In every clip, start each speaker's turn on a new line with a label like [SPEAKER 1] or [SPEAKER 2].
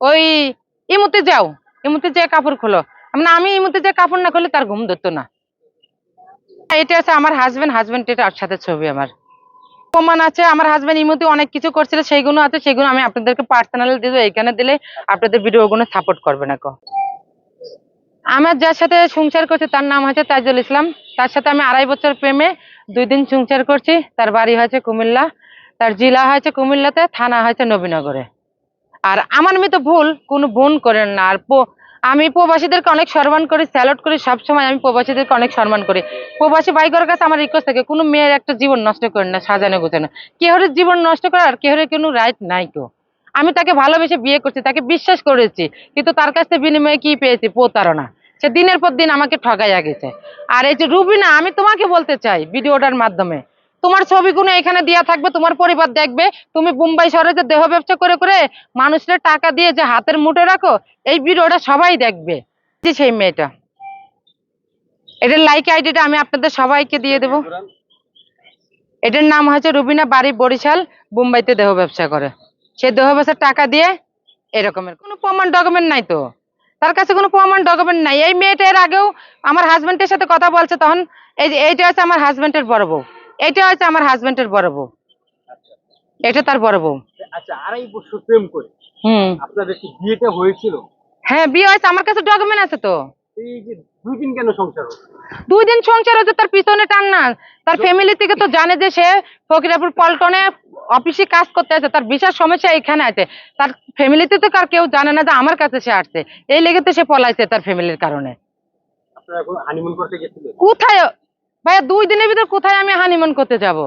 [SPEAKER 1] ওই ইমুতে যাও, ইমুতে যে কাপড় খোলো। মানে আমি ইমুতে যে কাপড় না খুলে তার ঘুম ধরতো না। এটা আছে আমার হাজবেন্ড হাজবেন্ড এটা সাথে ছবি আমার। প্রমাণ আছে, আমার হাজবেন্ড ইমুতে অনেক কিছু করছিল সেইগুলো আছে, সেগুলো আমি আপনাদেরকে পার্সোনাল দিব এইখানে দিলে আপনাদের ভিডিওগুলো সাপোর্ট করবে না কো। আমার যার সাথে সংসার করছে, তার নাম হচ্ছে তাজুল ইসলাম। তার সাথে আমি আড়াই বছর প্রেমে দুই দিন সংসার করছি। তার বাড়ি হয়েছে কুমিল্লা, তার জেলা হয়েছে কুমিল্লাতে, থানা হয়েছে নবীনগরে। আর আমার মেয়ে তো ভুল, কোনো বোন করেন না। আর আমি প্রবাসীদেরকে অনেক সম্মান করি স্যালুট করি, সবসময় আমি প্রবাসীদেরকে অনেক সম্মান করি। প্রবাসী বাইকের কাছে আমার রিকোয়েস্ট থাকে, কোনো মেয়ের একটা জীবন নষ্ট করেন না, সাজানো গোছানো। কেহরের জীবন নষ্ট করার কেহরের কোনো রাইট নাই তো। আমি তাকে ভালোবেসে বিয়ে করছি, তাকে বিশ্বাস করেছি, কিন্তু তার কাছ থেকে বিনিময়ে কি পেয়েছি প্রতারণা? সে দিনের পর দিন আমাকে ঠগাইয়া গেছে। আর এই যে রুবিনা, আমি তোমাকে বলতে চাই ভিডিওটার মাধ্যমে। তোমার ছবিগুলো এখানে দেওয়া থাকবে, তোমার পরিবার দেখবে। তুমি মুম্বাই শহরে যে দেহ ব্যবসা করে করে মানুষের টাকা দিয়ে যে হাতের মুঠো রাখো, এই ভিডিওটা সবাই দেখবে। যে সেই মেয়েটা। এটার লাইক আইডিটা আমি আপনাদের সবাইকে দিয়ে দেবো। এটার নাম হচ্ছে রুবিনা বাড়ি বরিশাল মুম্বাইতে দেহ ব্যবসা করে। সে দেহ ব্যবসার টাকা দিয়ে এরকমের। কোনো প্রমাণ ডকুমেন্ট নাই তো। তার কাছে কোনো প্রমাণ ডকুমেন্ট নাই। এই মেয়েটা এর আগেও আমার হাজব্যান্ডের সাথে কথা বলছে, তখন এই এইটা হচ্ছে আমার হাজব্যান্ডের বড় বউ। এইটা হচ্ছে আমার হাজবেন্ডের বড় বউ। এটা তার বড় বউ।
[SPEAKER 2] আচ্ছা আড়াই বছর প্রেম করে।
[SPEAKER 1] হুম।
[SPEAKER 2] আপনাদের কি বিয়েটা হয়েছিল?
[SPEAKER 1] হ্যাঁ বিয়ে হয়েছে। আমার কাছে ডকুমেন্ট আছে তো।
[SPEAKER 2] দুই দিন কেন সংসার
[SPEAKER 1] দুই দিন সংসার হচ্ছে তার পিছনে টান না। তার ফ্যামিলি থেকে তো জানে যে সে ফকিরাপুর পল্টনে অফিসে কাজ করতে আছে। তার বিশাল সমস্যা এখানে আছে। তার ফ্যামিলিতে তো কার কেউ জানে না যে আমার কাছে সে আসছে। এই লেগে তো সে পলাইছে তার ফ্যামিলির কারণে। কোথায় ভাইয়া দুই দিনের ভিতর কোথায় আমি হানিমুন করতে যাব?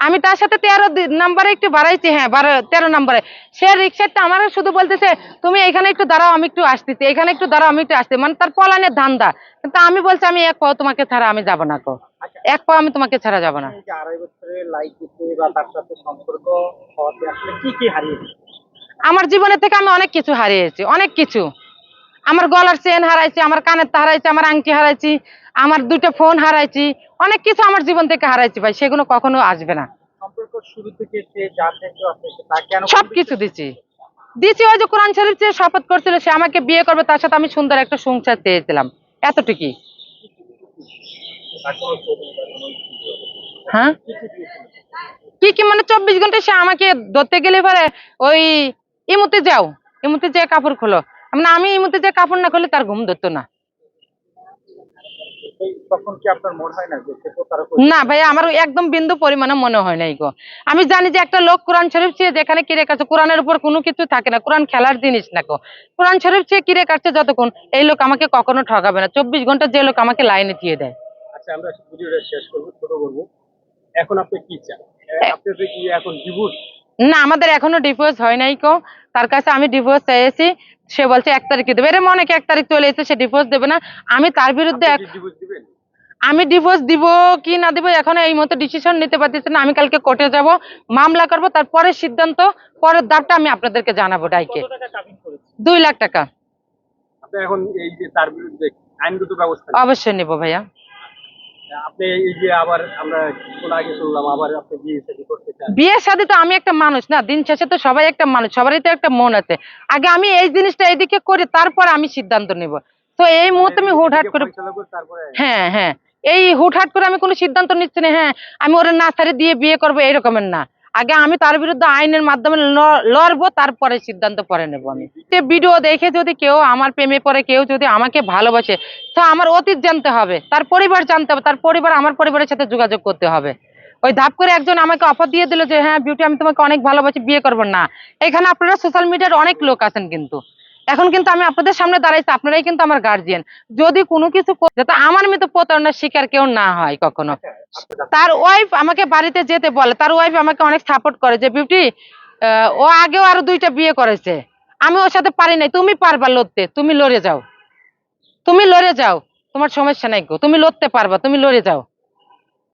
[SPEAKER 1] আমি তার সাথে তেরো নাম্বারে একটু বাড়াইছি হ্যাঁ বারো তেরো নাম্বারে সে রিক্সারটা আমার শুধু বলতেছে তুমি এখানে একটু দাঁড়াও আমি একটু আসতেছি এখানে একটু দাঁড়াও আমি একটু আসতে মানে তার পলানের ধান্দা। কিন্তু আমি বলছি আমি এক পাও তোমাকে ছাড়া আমি যাব না কো এক পাও আমি তোমাকে ছাড়া যাব না। আমার জীবনের থেকে আমি অনেক কিছু হারিয়েছি অনেক কিছু। আমার গলার চেন হারাইছি আমার কানের তা হারাইছি আমার আংটি হারাইছি আমার দুটো ফোন হারাইছি অনেক কিছু আমার জীবন থেকে হারাইছি ভাই সেগুলো কখনো আসবে না।
[SPEAKER 2] সম্পর্ক শুরু থেকে সে যা থেকে আছে সে তা কেন
[SPEAKER 1] সব কিছু দিছি। দিছি ওই যে কোরআন শরীফ যে শপথ করছিল সে আমাকে বিয়ে করবে তার সাথে আমি সুন্দর একটা সংসার চেয়েছিলাম এতটুকুই।
[SPEAKER 2] কিছু?
[SPEAKER 1] হ্যাঁ?
[SPEAKER 2] কি কি
[SPEAKER 1] কি কি মানে চব্বিশ ঘণ্টা সে আমাকে ধরতে গেলে পরে ওই ইমুতে যাও ইমুতে যে কাপড় খোলো। আমি না, আমি ইমুতে যে কাপড় না খুলে তার ঘুম ধরতো না।
[SPEAKER 2] এই মনে না যে সে প্রতারক
[SPEAKER 1] না ভাই আমার একদম বিন্দু পরিমাণে মনে হয় নাই গো। আমি জানি যে একটা লোক কোরআন শরীফ চেয়ে যেখানে কিরে কাছে কোরআনের উপর কোনো কিছু থাকে না কোরআন খেলার জিনিস না গো। কোরআন শরীফ চেয়ে কিরে কাটছে যতক্ষণ এই লোক আমাকে কখনো ঠকাবে না। চব্বিশ ঘণ্টা যে লোক আমাকে লাইনে দিয়ে দেয়।
[SPEAKER 2] আচ্ছা আমরা ভিডিওটা শেষ করব ছোট করব। এখন আপনি কি চান? আপনাদের কি এখন ডিভোর্স
[SPEAKER 1] না আমাদের এখনও ডিভোর্স হয় নাই কো। তার কাছে আমি ডিভোর্স চাইছি সে বলছে এক তারিখে দেবে। এর মনে কি এক তারিখ চলে এসেছে সে ডিভোর্স দেবে না। আমি তার বিরুদ্ধে এক- আমি ডিভোর্স দিব কি না দিব এখন এই মতো ডিসিশন নিতে পারতেছি না। আমি কালকে কোর্টে যাব মামলা করব তারপরে সিদ্ধান্ত পরের দাবটা আমি আপনাদেরকে জানাব ডাইকে।
[SPEAKER 2] কত টাকা কাবিন করেছে?
[SPEAKER 1] দুই লাখ টাকা।
[SPEAKER 2] আপনি এখন এই যে তার বিরুদ্ধে আইনগত ব্যবস্থা
[SPEAKER 1] অবশ্যই নেব ভাইয়া।
[SPEAKER 2] আপনি এই যে আবার আমরা আগে শুনলাম আবার আপনি বিয়ে শাদী করতে চান।
[SPEAKER 1] বিয়ের সাথে তো আমি একটা মানুষ না দিন শেষে তো সবাই একটা মানুষ সবারই তো একটা মন আছে। আগে আমি এই জিনিসটা এদিকে করে তারপর আমি সিদ্ধান্ত নেব। তো এই মুহূর্তে আমি হুটহাট করে হ্যাঁ হ্যাঁ। এই হুটহাট করে আমি কোনো সিদ্ধান্ত নিচ্ছি না হ্যাঁ। আমি ওরা না ছাড়ে দিয়ে বিয়ে করব এরকমের না। আগে আমি তার বিরুদ্ধে আইনের মাধ্যমে লড়বো, তারপরে সিদ্ধান্ত পরে নেব আমি। ভিডিও দেখে যদি কেউ আমার প্রেমে পরে কেউ যদি আমাকে ভালোবাসে, তো আমার অতীত জানতে হবে, তার পরিবার জানতে হবে, তার পরিবার আমার পরিবারের সাথে যোগাযোগ করতে হবে। ওই ধাপ করে একজন আমাকে অফার দিয়ে দিল যে হ্যাঁ বিউটি আমি তোমাকে অনেক ভালোবাসি, বিয়ে করব না। এখানে আপনারা সোশ্যাল মিডিয়ার অনেক লোক আছেন কিন্তু। এখন কিন্তু আমি আপনাদের সামনে দাঁড়াইছি, আপনারাই কিন্তু আমার গার্জিয়ান যদি কোনো কিছু যাতে আমার মতো প্রতারণার শিকার কেউ না হয় কখনো। তার ওয়াইফ আমাকে বাড়িতে যেতে বলে, তার ওয়াইফ আমাকে অনেক সাপোর্ট করে যে, বিউটি ও আগেও আরও দুইটা বিয়ে করেছে। আমি ওর সাথে পারি নাই, তুমি পারবা লড়তে, তুমি লড়ে যাও। তুমি লড়ে যাও। তোমার সমস্যা নাই গো, তুমি লড়তে পারবা, তুমি লড়ে যাও।